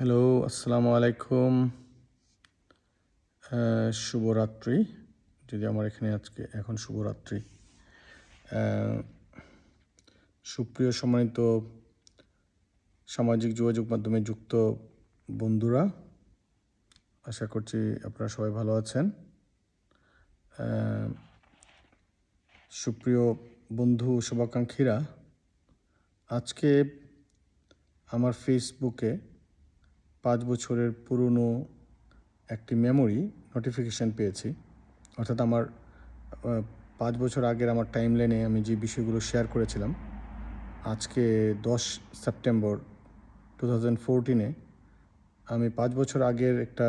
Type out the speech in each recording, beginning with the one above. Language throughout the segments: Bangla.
হ্যালো আসসালামু আলাইকুম শুভরাত্রি যদি আমার এখানে আজকে এখন শুভরাত্রি সুপ্রিয় সম্মানিত সামাজিক যোগাযোগ মাধ্যমে যুক্ত বন্ধুরা আশা করছি আপনারা সবাই ভালো আছেন সুপ্রিয় বন্ধু শুভাকাঙ্ক্ষীরা আজকে আমার ফেসবুকে পাঁচ বছরের পুরনো একটি মেমোরি নোটিফিকেশান পেয়েছি। অর্থাৎ আমার পাঁচ বছর আগের আমার টাইম লাইনে আমি যে বিষয়গুলো শেয়ার করেছিলাম, আজকে দশ সেপ্টেম্বর টু থাউজেন্ড ফোরটিনে আমি পাঁচ বছর আগের একটা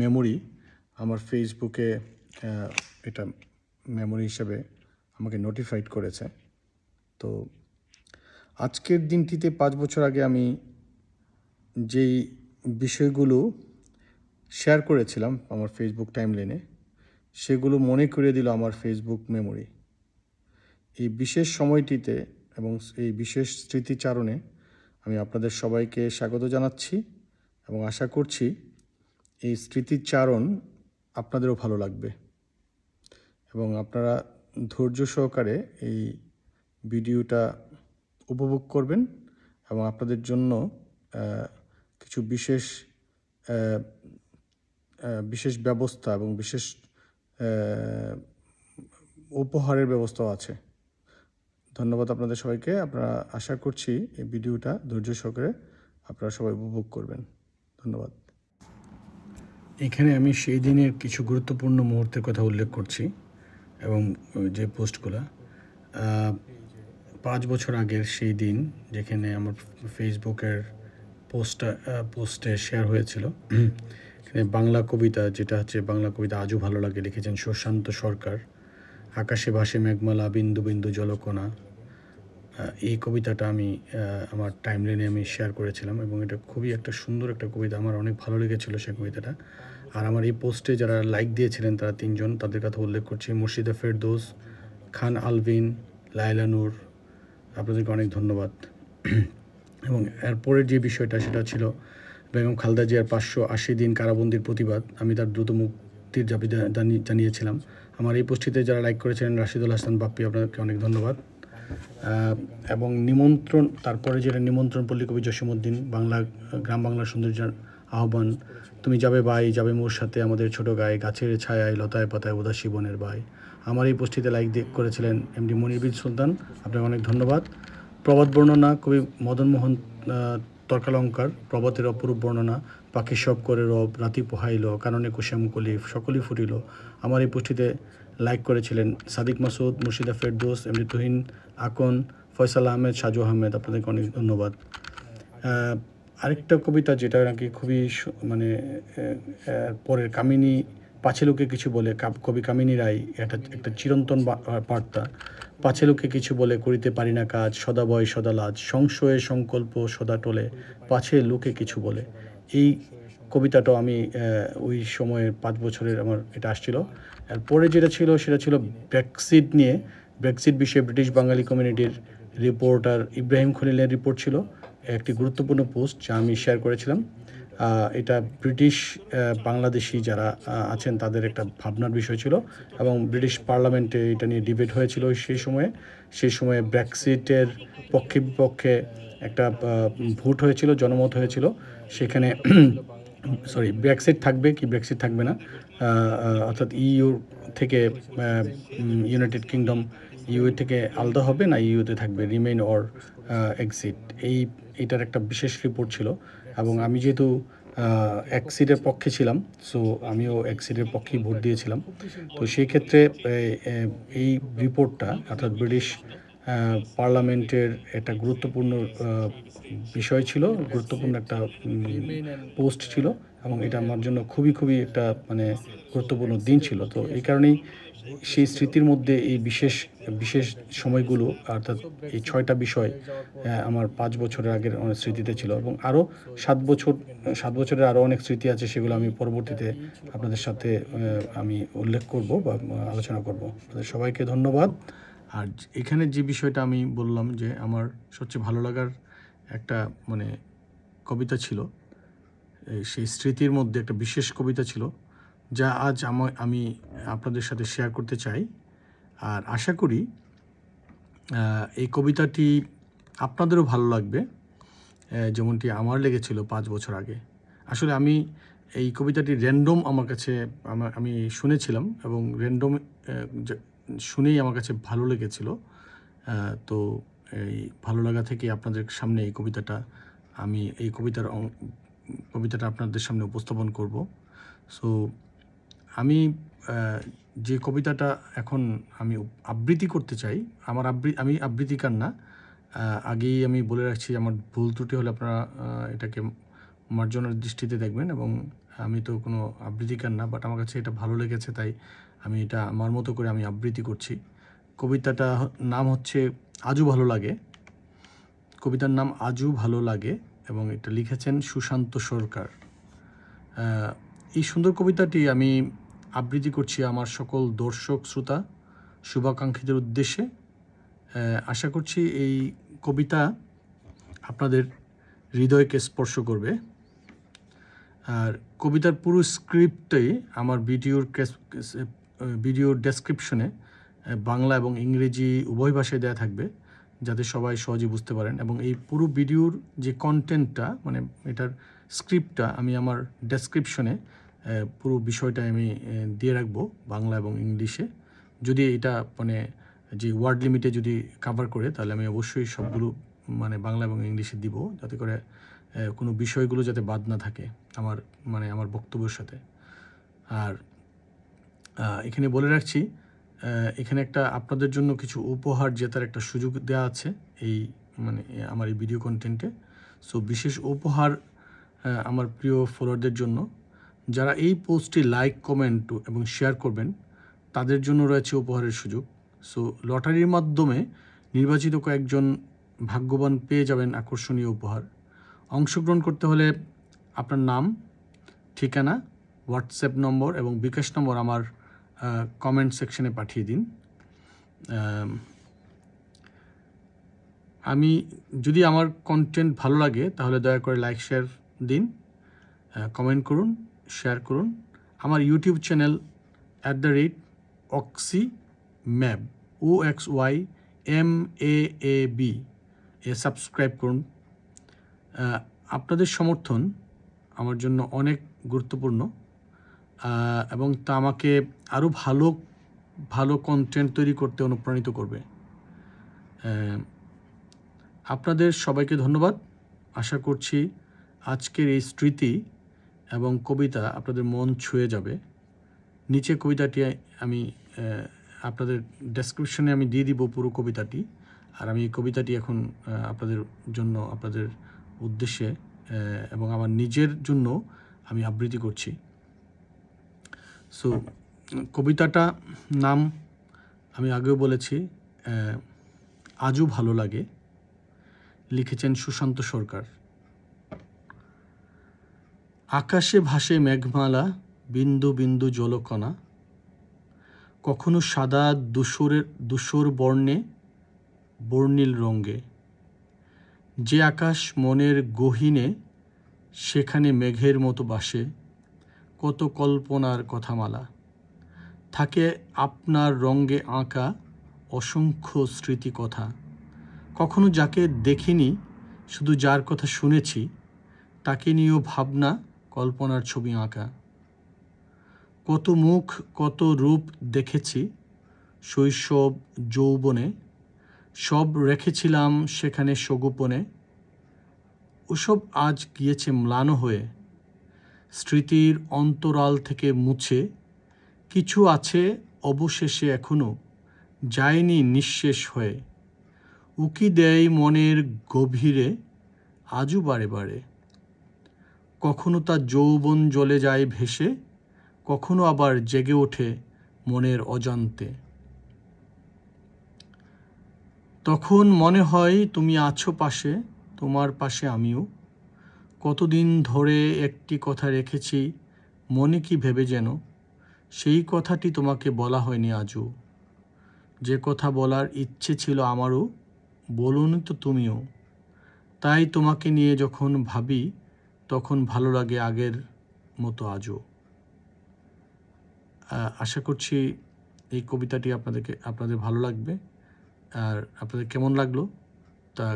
মেমোরি আমার ফেসবুকে এটা মেমোরি হিসেবে আমাকে নোটিফাইড করেছে। তো আজকের দিনটিতে পাঁচ বছর আগে আমি যেই বিষয়গুলো শেয়ার করেছিলাম আমার ফেসবুক টাইমলাইনে সেগুলো মনে করিয়ে দিল আমার ফেসবুক মেমোরি এই বিশেষ সময়টিতে এবং এই বিশেষ স্মৃতিচারণে আমি আপনাদের সবাইকে স্বাগত জানাচ্ছি এবং আশা করছি এই স্মৃতিচারণ আপনাদেরও ভালো লাগবে। এবং আপনারা ধৈর্য সহকারে এই ভিডিওটা উপভোগ করবেন এবং আপনাদের জন্য কিছু বিশেষ বিশেষ ব্যবস্থা এবং বিশেষ উপহারের ব্যবস্থাও আছে। ধন্যবাদ আপনাদের সবাইকে। আপনারা আশা করছি এই ভিডিওটা ধৈর্য সহকারে আপনারা সবাই উপভোগ করবেন। ধন্যবাদ। এখানে আমি সেই দিনের কিছু গুরুত্বপূর্ণ মুহূর্তের কথা উল্লেখ করছি এবং যে পোস্টগুলো পাঁচ বছর আগের সেই দিন যেখানে আমার ফেসবুকের পোস্টটা পোস্টে শেয়ার হয়েছিল। এখানে বাংলা কবিতা, যেটা হচ্ছে বাংলা কবিতা আজও ভালো লাগে, লিখেছেন সুশান্ত সরকার। আকাশে ভাসে মেঘমালা, বিন্দু বিন্দু জলকণা। এই কবিতাটা আমি আমার টাইমলাইনে আমি শেয়ার করেছিলাম এবং এটা খুবই একটা সুন্দর একটা কবিতা। আমার অনেক ভালো লেগেছিল সেই কবিতাটা। আর আমার এই পোস্টে যারা লাইক দিয়েছিলেন, তারা তিনজন, তাদের কথা উল্লেখ করছি। মুর্শিদা ফেরদোস, খান আলভিন, লায়লা নূর। আপনাদেরকে অনেক ধন্যবাদ। এবং এরপরের যে বিষয়টা সেটা ছিল বেগম খালদা জিয়ার পাঁচশো আশি দিন কারাবন্দির প্রতিবাদ, আমি তার দ্রুত মুক্তির দাবি জানিয়েছিলাম। আমার এই পোস্টটিতে যারা লাইক করেছেন রাশিদুল হাসান বাপ্পি আপনাদেরকে অনেক ধন্যবাদ। এবং নিমন্ত্রণ, তারপরে যেটা নিমন্ত্রণ পল্লী কবি জসীমউদ্দিন, বাংলা, গ্রাম বাংলার সৌন্দর্যের আহ্বান, তুমি যাবে বাই যাবে মোর সাথে, আমাদের ছোট গায়ে, গাছের ছায়ায়, লতায় পাতায় উদাসী বনের বাই আমার এই পোস্টটিতে লাইক করেছিলেন এমডি মনিরবিন সুলতান, আপনাকে অনেক ধন্যবাদ। প্রবাদ বর্ণনা কবি মদনমোহন তর্কালঙ্কার, প্রবাদের অপরূপ বর্ণনা পাখি সব করে রব, রাতি পোহাইল কারণে কুশাম কলিফ, সকলই ফুটিল আমার এই পুষ্টিতে লাইক করেছিলেন সাদিক মাসুদ, মুর্শিদা ফেরদোস এমনি তুহিন, আকন, ফয়সাল আহমেদ, সাজু আহমেদ, আপনাদেরকে অনেক ধন্যবাদ। আরেকটা কবিতা যেটা নাকি খুবই মানে পরের কামিনী পাছে লোকে কিছু বলে কাব- কামিনী রায় একটা একটা চিরন্তন বার্তা। পাছে লোকে কিছু বলে, করিতে পারি না কাজ, সদা ভয় সদা লাজ, সংশয়ে সংকল্প, সদা টলে পাছে লোকে কিছু বলে। এই কবিতাটাও আমি ওই সময়ে পাঁচ বছরের আমার এটা আসছিল। আর পরে যেটা ছিল, সেটা ছিল ব্রেক্সিট নিয়ে। ব্রেক্সিট বিষয়ে ব্রিটিশ বাঙালি কমিউনিটির রিপোর্টার ইব্রাহিম খলিলের রিপোর্ট ছিল। একটি গুরুত্বপূর্ণ পোস্ট যা আমি শেয়ার করেছিলাম। এটা ব্রিটিশ বাংলাদেশি যারা আছেন, তাদের একটা ভাবনার বিষয় ছিল এবং ব্রিটিশ পার্লামেন্টে এটা নিয়ে ডিবেট হয়েছিল সেই সময়ে। সেই সময়ে ব্রেক্সিটের পক্ষে বিপক্ষে একটা ভোট হয়েছিল, জনমত হয়েছিল। সেখানে সরি ব্রেক্সিট থাকবে কি ব্রেক্সিট থাকবে না? অর্থাৎ ইইউ থেকে ইউনাইটেড কিংডম ইউ থেকে আলাদা হবে না ইউতে থাকবে, রিমেইন অর এক্সিট। এই, এটার একটা বিশেষ রিপোর্ট ছিল। এবং আমি যেহেতু এক্সিডের পক্ষে ছিলাম সো আমিও এক্সিডের পক্ষেই ভোট দিয়েছিলাম। তো সেই ক্ষেত্রে এই রিপোর্টটা অর্থাৎ ব্রিটিশ পার্লামেন্টের একটা গুরুত্বপূর্ণ বিষয় ছিল, গুরুত্বপূর্ণ একটা পোস্ট ছিল এবং এটা আমার জন্য খুবই খুবই একটা মানে গুরুত্বপূর্ণ দিন ছিল। তো এই কারণেই সেই স্মৃতির মধ্যে এই বিশেষ বিশেষ সময়গুলো, অর্থাৎ এই ছয়টা বিষয় আমার পাঁচ বছরের আগের অনেক স্মৃতিতে ছিল এবং আরও সাত বছর, সাত বছরের আরও অনেক স্মৃতি আছে সেগুলো আমি পরবর্তীতে আপনাদের সাথে আমি উল্লেখ করব বা আলোচনা করব। আপনাদের সবাইকে ধন্যবাদ। আর এখানে যে বিষয়টা আমি বললাম যে আমার সবচেয়ে ভালো লাগার একটা মানে কবিতা ছিল সেই স্মৃতির মধ্যে একটা বিশেষ কবিতা ছিল যা আজ আমা আপনাদের সাথে শেয়ার করতে চাই। আর আশা করি এই কবিতাটি আপনাদেরও ভালো লাগবে। যেমনটি আমার লেগেছিল পাঁচ বছর আগে। আসলে আমি এই কবিতাটি র্যান্ডম আমার কাছে, আমি শুনেছিলাম এবং র্যান্ডম শুনেই আমার কাছে ভালো লেগেছিল। তো এই ভালো লাগা থেকে আপনাদের সামনে এই কবিতাটা, আমি এই কবিতার কবিতাটা আপনাদের সামনে উপস্থাপন করব। সো আমি যে কবিতাটা এখন আমি আবৃত্তি করতে চাই, আমার আবৃ, আমি আবৃত্তিকার না আগেই আমি বলে রাখছি আমার ভুল ত্রুটি হলে আপনারা এটাকে মার্জনের দৃষ্টিতে দেখবেন এবং আমি তো কোনো আবৃত্তিকার না বাট আমার কাছে এটা ভালো লেগেছে, তাই আমি এটা আমার মতো করে আমি আবৃত্তি করছি। কবিতাটা নাম হচ্ছে আজও ভালো লাগে কবিতার নাম আজও ভালো লাগে এবং এটা লিখেছেন সুশান্ত সরকার। এই সুন্দর কবিতাটি আমি আবৃত্তি করছি আমার সকল দর্শক, শ্রোতা শুভাকাঙ্ক্ষীদের উদ্দেশ্যে। আশা করছি এই কবিতা আপনাদের হৃদয়কে স্পর্শ করবে। আর কবিতার পুরো স্ক্রিপ্টটাই আমার ভিডিওর ভিডিওর ডেসক্রিপশনে বাংলা এবং ইংরেজি উভয় ভাষায় দেওয়া থাকবে, যাতে সবাই সহজে বুঝতে পারেন। এবং এই পুরো ভিডিওর যে কন্টেন্টটা মানে এটার স্ক্রিপ্টটা আমি আমার ডেসক্রিপশনে পুরো বিষয়টা আমি দিয়ে রাখব বাংলা এবং ইংলিশে। যদি এটা মানে যে ওয়ার্ড লিমিটে যদি কাভার করে, তাহলে আমি অবশ্যই সবগুলো মানে বাংলা এবং ইংলিশে দিব, যাতে করে কোনো বিষয়গুলো যাতে বাদ না থাকে আমার মানে আমার বক্তব্যের সাথে। আর এখানে বলে রাখছি এখানে একটা আপনাদের জন্য কিছু উপহার জেতার একটা সুযোগ দেওয়া আছে এই মানে আমার এই ভিডিও কন্টেন্টে সো বিশেষ উপহার আমার প্রিয় ফলোয়ারদের জন্য যারা এই পোস্টটি লাইক, কমেন্ট এবং শেয়ার করবেন, তাদের জন্য রয়েছে উপহারের সুযোগ। সো, লটারির মাধ্যমে নির্বাচিত কয়েকজন ভাগ্যবান পেয়ে যাবেন আকর্ষণীয় উপহার। অংশগ্রহণ করতে হলে আপনার নাম, ঠিকানা হোয়াটসঅ্যাপ নম্বর এবং বিকাশ নম্বর আমার কমেন্ট সেকশনে পাঠিয়ে দিন। আমি যদি আমার কন্টেন্ট ভালো লাগে, তাহলে দয়া করে লাইক শেয়ার দিন কমেন্ট করুন। শেয়ার করুন। আমার YouTube channel at the rate oxy ম্যাব O X Y M A A B A subscribe করুন। আপনাদের সমর্থন আমার জন্য অনেক গুরুত্বপূর্ণ। এবং তা আমাকে আরও ভালো ভালো কন্টেন্ট তৈরি করতে অনুপ্রাণিত করবে। আপনাদের সবাইকে ধন্যবাদ। আশা করছি আজকের এই স্মৃতি এবং কবিতা আপনাদের মন ছুঁয়ে যাবে। নিচে কবিতাটি আমি আপনাদের ডেসক্রিপশনে আমি দিয়ে দিব পুরো কবিতাটি। আর আমি এই কবিতাটি এখন আপনাদের জন্য, আপনাদের উদ্দেশ্যে এবং আমার নিজের জন্য আমি আবৃত্তি করছি। সো কবিতাটা নাম আমি আগেও বলেছি আজও ভালো লাগে লিখেছেন সুশান্ত সরকার। আকাশে ভাসে মেঘমালা, বিন্দু বিন্দু জলকণা। কখনো সাদা দুশোরের দুসর বর্ণে, বর্ণিল রঙ্গে যে আকাশ মনের গহীনে, সেখানে মেঘের মতো বাসে। কত কল্পনার কথামালা। থাকে আপনার রঙ্গে আঁকা অসংখ্য স্মৃতি কথা কখনো যাকে দেখিনি, শুধু যার কথা শুনেছি, তাকে নিয়েও ভাবনা কল্পনার ছবি আঁকা। কত মুখ, কত রূপ দেখেছি শৈশব, যৌবনে। সব রেখেছিলাম সেখানে সগোপনে। ওসব আজ গিয়েছে ম্লান হয়ে। স্মৃতির অন্তরাল থেকে মুছে। কিছু আছে অবশেষে এখনও, যায়নি নিঃশেষ হয়ে। উকি দেয় মনের গভীরে, আজও বারে বারে। কখনো তা যৌবন জ্বলে যায় ভেসে, কখনো আবার জেগে ওঠে মনের অজান্তে। তখন মনে হয় তুমি আছো পাশে, তোমার পাশে আমিও। কতদিন ধরে একটি কথা রেখেছি, মনে কি ভেবে যেন, সেই কথাটি তোমাকে বলা হয়নি আজও। যে কথা বলার ইচ্ছে ছিল আমারও, বলুন তো তুমিও। তাই তোমাকে নিয়ে যখন ভাবি তখন ভালো লাগে আগের মতো আজও। আশা করছি এই কবিতাটি আপনাদেরকে, আপনাদের ভালো লাগবে। আর আপনাদের কেমন লাগল তা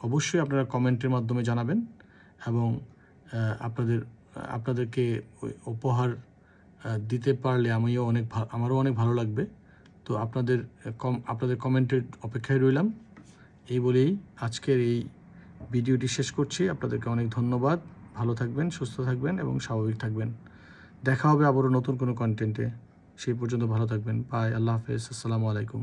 অবশ্যই আপনারা কমেন্টের মাধ্যমে জানাবেন এবং আপনাদের, আপনাদেরকে উপহার দিতে পারলে আমিও অনেক আমারও অনেক ভালো লাগবে। তো আপনাদের কম, আপনাদের কমেন্টের অপেক্ষায় রইলাম। এই বলেই আজকের এই ভিডিওটি শেষ করছি। আপনাদেরকে অনেক ধন্যবাদ। ভালো থাকবেন, সুস্থ থাকবেন এবং স্বাভাবিক থাকবেন। দেখা হবে আবারও নতুন কোনো কন্টেন্টে সেই পর্যন্ত ভালো থাকবেন। বাই আল্লাহ হাফেজ। আসসালামু আলাইকুম।